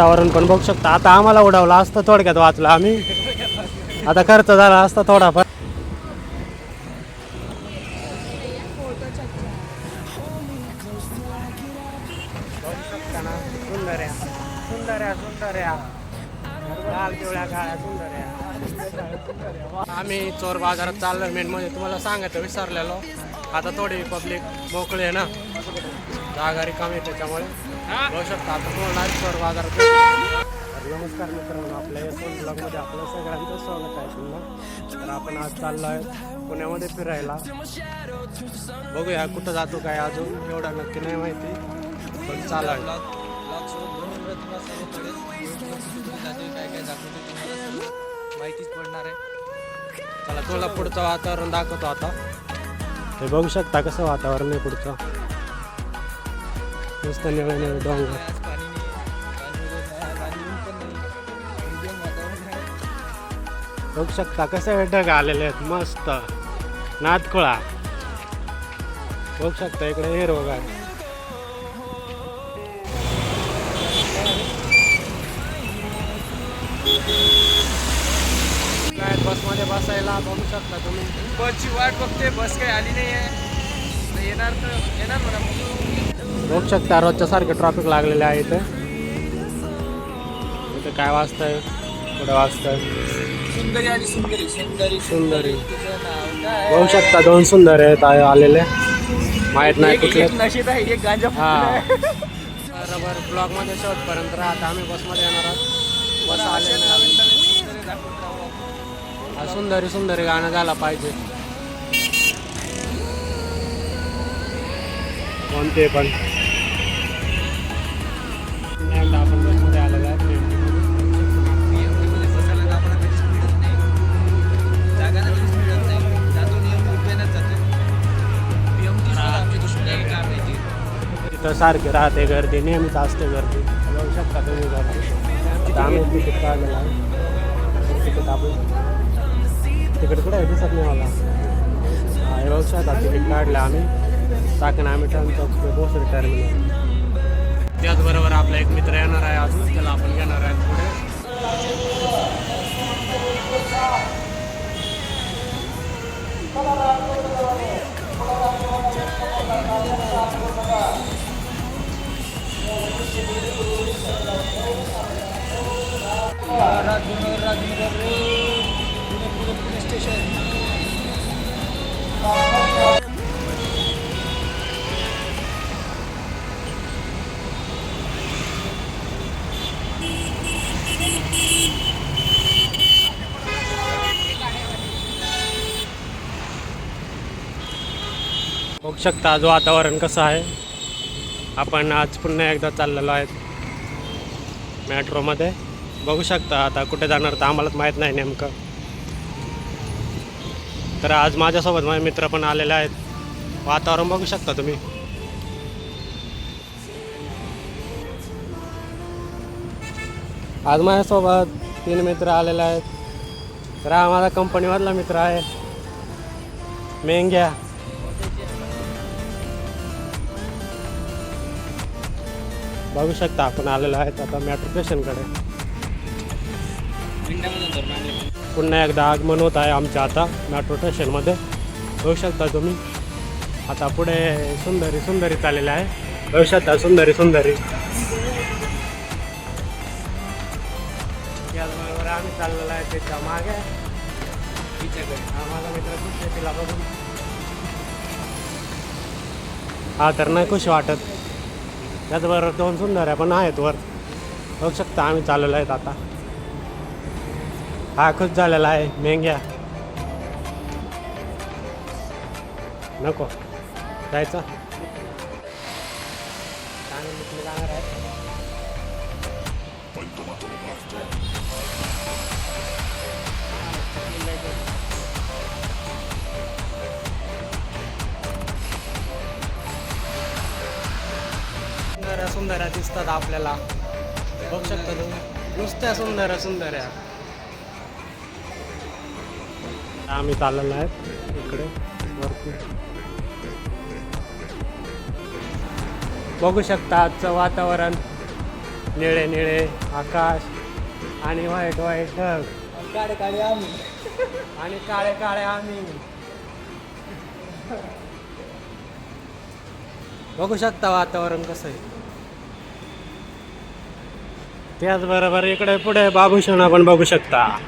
वातावरण पण बघू शकता. आता आम्हाला उडवलं असतं थोडक्यात वाचलं आम्ही. आता खर्च झाला असता थोडाफार. आम्ही चोर बाजारात चाललो मेन म्हणजे तुम्हाला सांगायचं विसरलेलो. आता थोडी पब्लिक मोकळी आहे ना. जागा रिकामी आहे त्याच्यामुळे. बघू शकता आता तुम्हाला चोर बाजारात नमस्कार मित्रांनो आपल्या यशवंत ब्लॉगमध्ये आपलं सगळ्यांचं स्वागत आहे पुन्हा. तर आपण आज चाललो आहे पुण्यामध्ये फिरायला. बघूया कुठं जातो काय अजून एवढं नक्की नाही माहिती पण चालू आहे माहितीच पडणार आहे. चला तुला पुढचं वातावरण दाखवतो आता. हे बघू शकता कसं वातावरण आहे पुढचं. मस्त medium वातावरण आहे बघू शकता कसं ढग आलेले आहेत मस्त. नादकुळा. बघू शकता इकडे हिरवगार काय बसमध्ये बसायला बघू शकता तुम्ही. बसची वाट बघते बस काही आली नाही आहे येणार तर येणार म्हणा. बघू शकता रोजच्या सारखे ट्रॉफिक लागलेले आहे इथे. इथे काय वाजतंय? पुढे वाजतंय? सुंदरी आणि सुंदरी बघू शकता दोन सुंदर आहेत आलेले. माहीत नाही कुठले. हा. बरोबर ब्लॉगमध्ये शेवटपर्यंत राहता आम्ही बसमध्ये येणार आहोत. बस आले सुंदरी सुंदरी गाणं झाला पाहिजे. कोणते पण. जातो. PMT सुद्धा आमची दुश्मनी आहे, तिथं सारखी राहते गर्दी नेहमीच असते गर्दी. जाऊ शकता तुम्ही गर्दी आता आम्ही तिकीट काढलेलं आहे. तिकीट आपण तिकीट कुठे आहे? दिसत नाही मला. हे बघू शकता तिकीट काढलं आम्ही. टाकणं आम्ही टर्न टर्नचौक भोसरी टर्मिनल त्याचबरोबर आपला एक मित्र येणार आहे अजून त्याला आपण घेणार आहे पुढे. बघू शकता आज वातावरण कसं आहे. आपण आज पुन्हा एकदा चाललेलो आहेत मेट्रोमध्ये. बघू शकता आता कुठे जाणार तर आम्हालाच माहीत नाही नेमकं. तर आज माझ्यासोबत माझे मित्र पण आलेले आहेत. वातावरण बघू शकता तुम्ही. आज माझ्यासोबत तीन मित्र आलेले आहेत. तर हा माझा कंपनीमधला मित्र आहे. मेंग्या. बघू शकता आपण आलेलो आहेत आता मेट्रो स्टेशनकडे पुन्हा एकदा आगमन होत आहे आमच्या आता मेट्रो स्टेशनमध्ये बघू शकता तुम्ही. आता पुढे सुंदरी सुंदरी चाललेलं आहे. बघू शकता सुंदरी सुंदरी. त्याचबरोबर आम्ही चाललेलो आहे त्याच्यामागे. हा मित्र खुश आहे तिला बघून. हा तर नाही खुश वाटत. त्याचबरोबर दोन सुंदर आहे पण आहेत वर. बघू शकता आम्ही चाललेलो आहेत आता. हा खुश झालेला आहे मेंग्या. नको. जायचं. सुंदर दिसतात आपल्याला. बघू शकता तुम्ही. नुसत्या सुंदर सुंदर आम्ही चाललेलो आहे इकडे वरती. बघू शकता आजचं वातावरण. निळे निळे आकाश आणि व्हाईट व्हाईट ढग. काढे काढे आम्ही. आणि काळे काळे आम्ही. बघू शकता वातावरण कसं आहे. त्याचबरोबर इकडे पुढे बाभूषण आपण बघू शकता.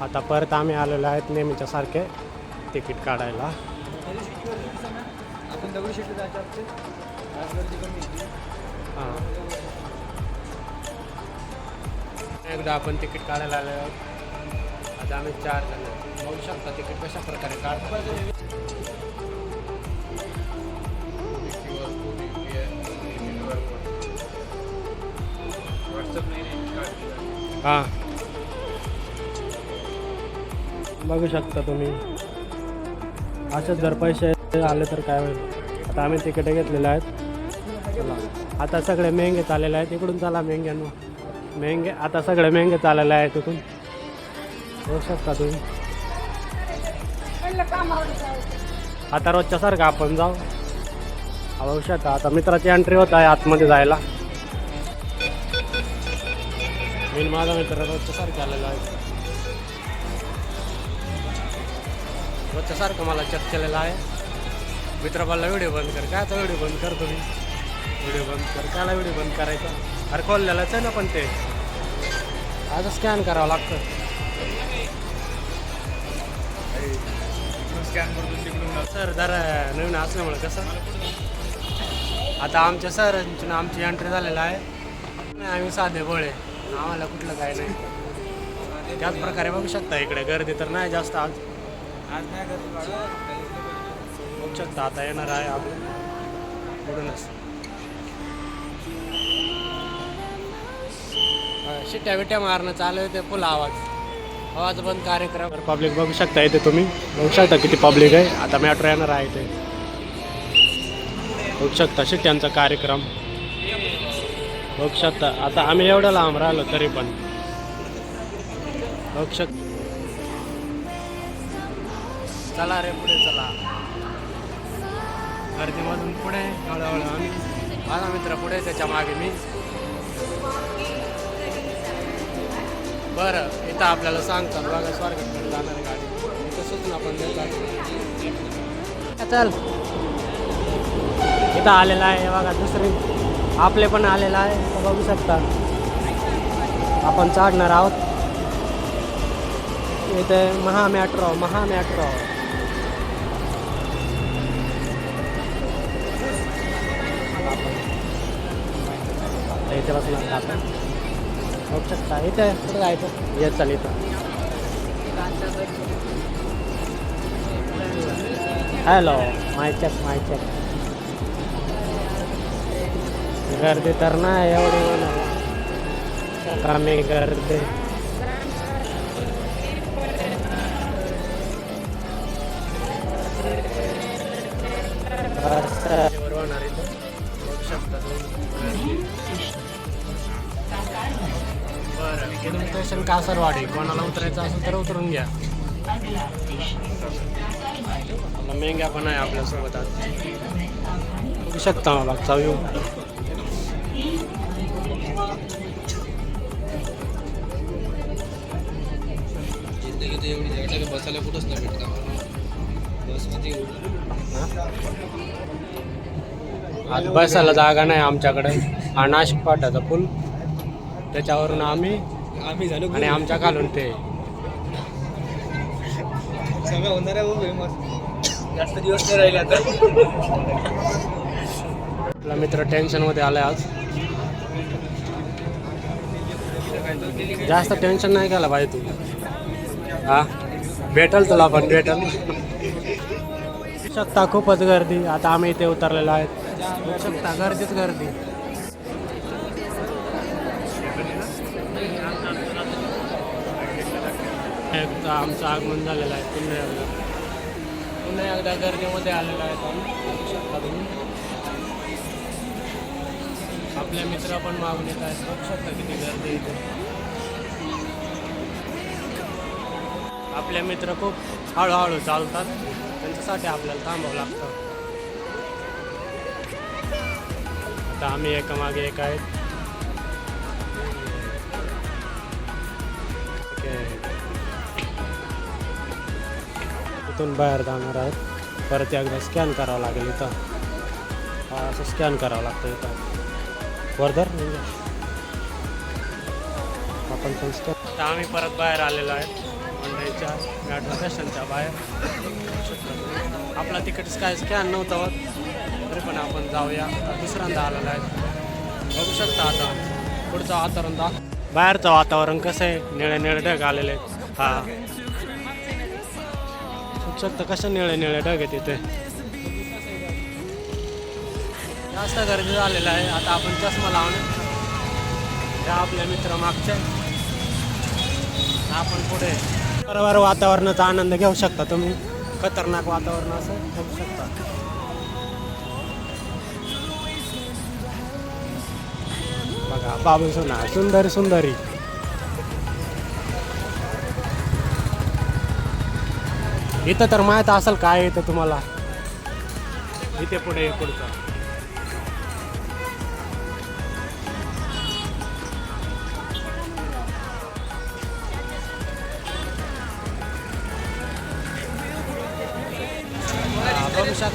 आता परत आम्ही आलेलो आहेत नेहमीच्या सारखे तिकीट काढायला. हां. एकदा आपण तिकीट काढायला आलो. आहोत आता आम्ही चार जण. बघू शकता तिकीट कशा प्रकारे काढतो. हां. बघू शकता तुम्ही. असेच जर पैसे आले तर काय होईल? आता आम्ही तिकडे घेतलेले आहेत. आता सगळे मेहंगे चाललेले आहेत. इकडून चला मेहंग्यांवर. मेहंगे आता सगळे मेहंगे चाललेले आहेत तिथून बघू शकता तुम्ही. आता रोजच्या सारखं आपण जाऊ. बघू शकता आता मित्राची एंट्री होत आहे आतमध्ये जायला. मी माझा मित्र रोजच्यासारखं आलेला आहे रोजच्यासारखं मला चेक केलेला आहे मित्र बोलला व्हिडिओ बंद कर काय आता व्हिडिओ बंद करतो मी व्हिडिओ बंद कर त्याला व्हिडिओ बंद करायचा अरे खोललेलाच आहे ना पण ते आता स्कॅन करावं लागतं सर जरा नवीन असल्यामुळे कसं आता आमच्या सरांची आमची एंट्री झालेला आहे नाही, आम्ही साधे बोळे आम्हाला कुठलं काय नाही. त्याच प्रकारे बघू शकता इकडे गर्दी तर नाही जास्त आज. आज नाही गर्दी. बघू शकता आता येणार आहे आपलं पुढूनच शिट्ट्या बिट्ट्या मारणं चालू आहे ते फुल आवाज. आवाज बंद कार्यक्रम. पब्लिक बघू शकता इथे तुम्ही. बघू शकता किती पब्लिक आहे. आता मॅट्रो येणार आहे इथे. बघू शकता शिट्ट्यांचा कार्यक्रम. बघू शकता. आता आम्ही एवढं लांब राहिलो तरी पण. बघू चला रे पुढे चला. गर्दीमधून पुढे हळूहळू आम्ही. माझा मित्र पुढे त्याच्यामागे मी. बरं इथं आपल्याला सांगतात बघा स्वारगडकडे जाणार गाडी. तसंच ना पण चल. इथं आलेला आहे बघा दुसरी. आपले पण आलेला आहे बघू शकता. आपण चढणार आहोत. इथे महा मॅट्रो महा मॅट्रो इथे बसणार आपण. बघू शकता इथे कुठं जायचं? येत चाल इथं. Hello my check my check गर्दी तर नाही एवढी कमी गर्दी। बरं स्टेशन कासरवाडी कोणाला उतरायचं असेल तर उतरून घ्या. मेंग्या पण आहे आपल्यासोबत आज. बघू शकता मला चालू बसायला कुठंच नाही भेटत बसमध्ये आज बसायला जागा नाही आमच्याकडे. हा नाशिक पाट्याचा पूल. त्याच्यावरून आम्ही आम्ही झालो आणि आमच्या खालून ते. सगळं होणार आहे फेमस जास्त दिवस नाही राहिले आता. आपला मित्र टेन्शनमध्ये आलाय आज. जास्त टेन्शन नाही केलं पाहिजे तू. हा? भेटल तुला पण भेटल. शकता खूपच गर्दी. आता आम्ही इथे उतरलेलो आहेत. शकता गर्दीच गर्दी. एकदा आमचं आगमन झालेलं आहे पुन्हा एकदा. पुन्हा एकदा गर्दीमध्ये आलेलो आहे आम्ही शकता तुम्ही. आपले मित्र पण मागून येत आहेत. बघ शकता किती गर्दी इथे. आपले मित्र खूप हळूहळू चालतात. त्यांच्यासाठी आपल्याला थांबावं लागतं. आता आम्ही एकामागे एक आहेत. इथून बाहेर जाणार आहेत. परत एकदा स्कॅन करावं लागेल इथं. असं स्कॅन करावं लागतं इथं. वर्धर आपण पण स्कॅन आम्ही परत बाहेर आलेलो आहे. मंडईच्या मेट्रो स्टेशनच्या बाहेर. आपला तिकीटच काय स्कॅन नव्हतं तरी पण आपण जाऊया. आता दुसऱ्यांदा आलेला आहे. बघू शकता आता. पुढचं वातावरण दा बाहेरचं वातावरण कसं आहे? निळे निळे ढग आलेले आहेत. हा. बघू शकता कसं निळे निळे ढग आहे तिथे जास्त गर्दी झालेलं आहे. आता आपण चष्मा लावणे त्या आपल्या मित्र मागच्या आपण पुढे बरोबर वातावरणाचा आनंद घेऊ शकता तुम्ही. खतरनाक वातावरण असं घेऊ शकता. बघा बाबू सोना सुंदर सुंदरी. इथं तर माहीत असेल काय येतं तुम्हाला. इथे पुढे पुढचं.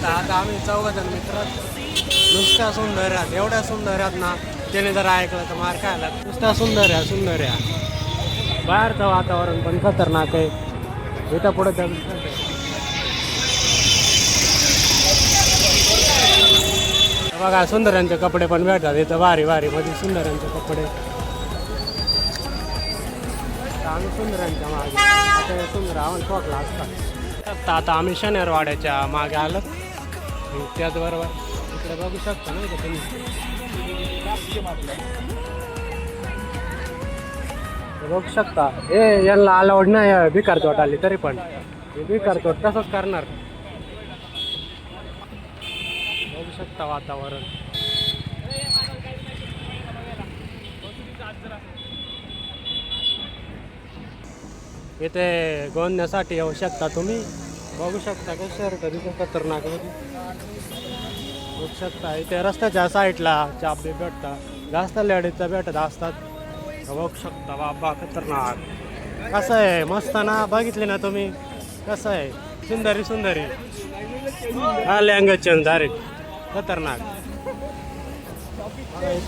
शकता आता आम्ही चौघजण मित्र. नुसत्या सुंदर आहेत एवढ्या सुंदर आहेत ना त्याने जर ऐकलं तर मार खायला नुसत्या सुंदर आहे सुंदर आहे बाहेरचं वातावरण पण खतरनाक आहे. इथं पुढे त्या बघा सुंदरांचे कपडे पण भेटतात. इथं भारी भारी मध्ये सुंदरांचे कपडे. आम्ही सुंदरांच्या मागे. आता सुंदर आम्हाला ठोकला असतात आता आता आम्ही शनिवारवाड्याच्या मागे आलो. हो, आणि त्याचबरोबर इकडे बघू शकता नाही का तुम्ही? बघू शकता. ए यांना अलाउड नाही बिकार चोट आली तरी पण. हे चोट तसंच करणार. बघू शकता वातावरण. इथे गोंदण्यासाठी येऊ शकता तुम्ही. बघू शकता का शर्ट तिथे खतरनाक होती. बघू शकता. इथे रस्त्याच्या साईडला चाप बी भेटतात जास्त लेडीजचा भेटत असतात. बघू शकता बाबा खतरनाक. कसं आहे? मस्त ना? बघितले ना तुम्ही? कसं आहे? सुंदरी सुंदरी. हा लँग्वेज चेंज डायरेक्ट खतरनाक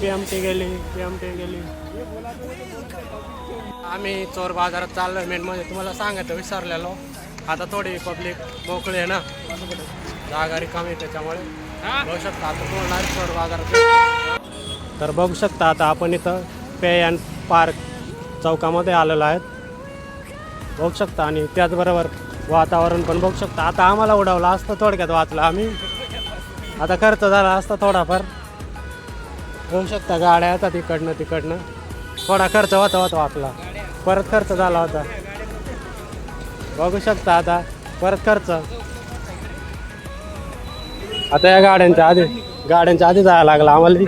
पी एम टी गेली पी एम टी गेली. आम्ही चोर बाजारात चाललोय मेन म्हणजे तुम्हाला सांगायचं विसरलेलो. आता थोडी पब्लिक मोकळी आहे ना. जागा रिकामी आहे त्याच्यामुळे. बघू शकता आता आहे चोर बाजारात तर बघू शकता आता आपण इथं पे अँड पार्क चौकामध्ये आलेलो आहेत. बघू शकता आणि त्याचबरोबर वातावरण पण बघू शकता. आता आम्हाला उडवलं असतं थोडक्यात वाचलं आम्ही. आता खर्च झाला असता थोडाफार. बघू शकता गाड्या येतात इकडनं तिकडनं. थोडा खर्च होता होता आपला परत खर्च झाला होता. बघू शकता आता. परत खर्च. आता या गाड्यांच्या आधी गाड्यांच्या आधी जायला लागला आम्हाला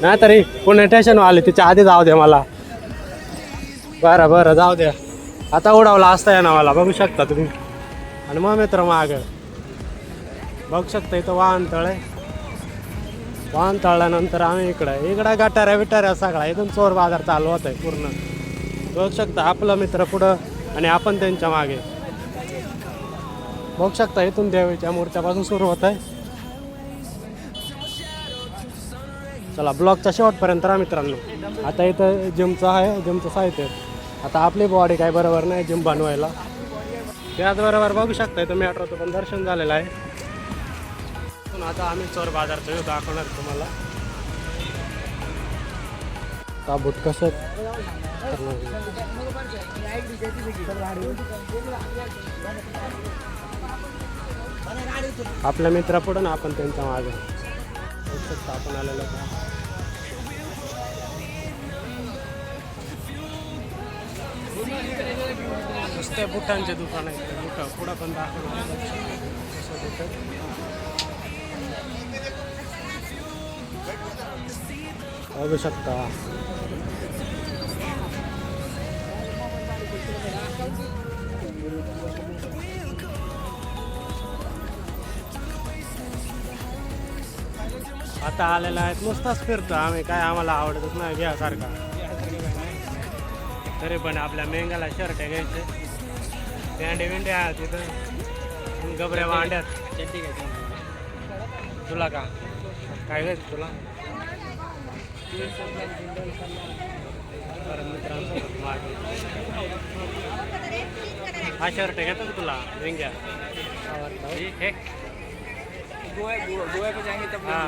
नाही तरी पुणे स्टेशन आले तिच्या आधी जाऊ दे मला. बरं बरं जाऊ द्या आता उडावला असता ना मला. बघू शकता तुम्ही. आणि मग मित्र माग. बघू शकता इथं वाहन तळ आहे. वाहन तळल्यानंतर आम्ही इकडं इकडं गटाऱ्या बिटाऱ्या सगळा इथून चोर बाजार चालू होत आहे पूर्ण. बघू शकता आपला मित्र पुढं आणि आपण त्यांच्या मागे. बघू शकता इथून देवीच्या मूर्त्यापासून सुरू होत आहे. चला ब्लॉकचा शेवटपर्यंत राहा मित्रांनो. आता इथं जिमचं आहे जिमचं साहित्य. आता आपली बॉडी काय बरोबर नाही जिम बनवायला. त्याचबरोबर बघू शकता इथं मेट्रोचं पण दर्शन झालेलं आहे. पण आता आम्ही चोर बाजारचं दाखवणार तुम्हाला. ताबूत कसं? आपल्या मित्रा पुढं ना आपण त्यांच्या मागे. आपण आलेलो का नुसते बुटांचे दुकान आहे इथे. पुढं पण दाखवलं बघू शकता. आता आलेला आहेत नुसताच फिरतो आम्ही. काय आम्हाला आवडतच नाही घ्यासारखा तरी पण आपल्या मेंगाला शर्ट घ्यायचे. भेंडे बिंडे आहे तिथं. गबऱ्या वांड्यात. तुला का? काय घ्यायचं तुला? बरं मित्रांसोबत मागे. हा शर्ट घेतो तुला? रिंग्या. हे हा.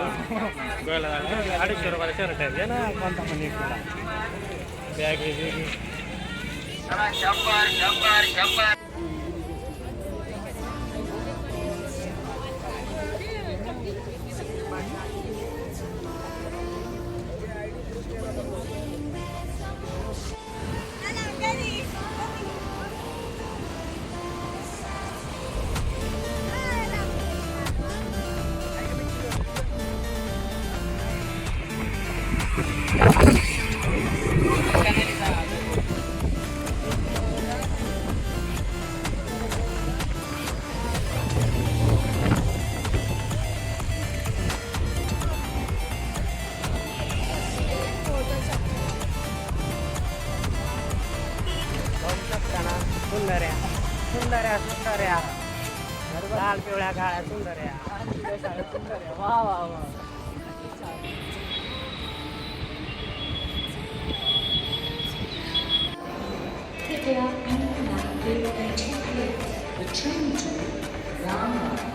गोव्याला जायचं. अडीचशे रुपयाला शर्ट आहे. ना कोणता पण एक तुला. बॅग आहे बिग आहे. बघू पिवळ्या काळ्या सुंदर आहे. वा वा वा. कृपया अन्य नागरिक The train to Rama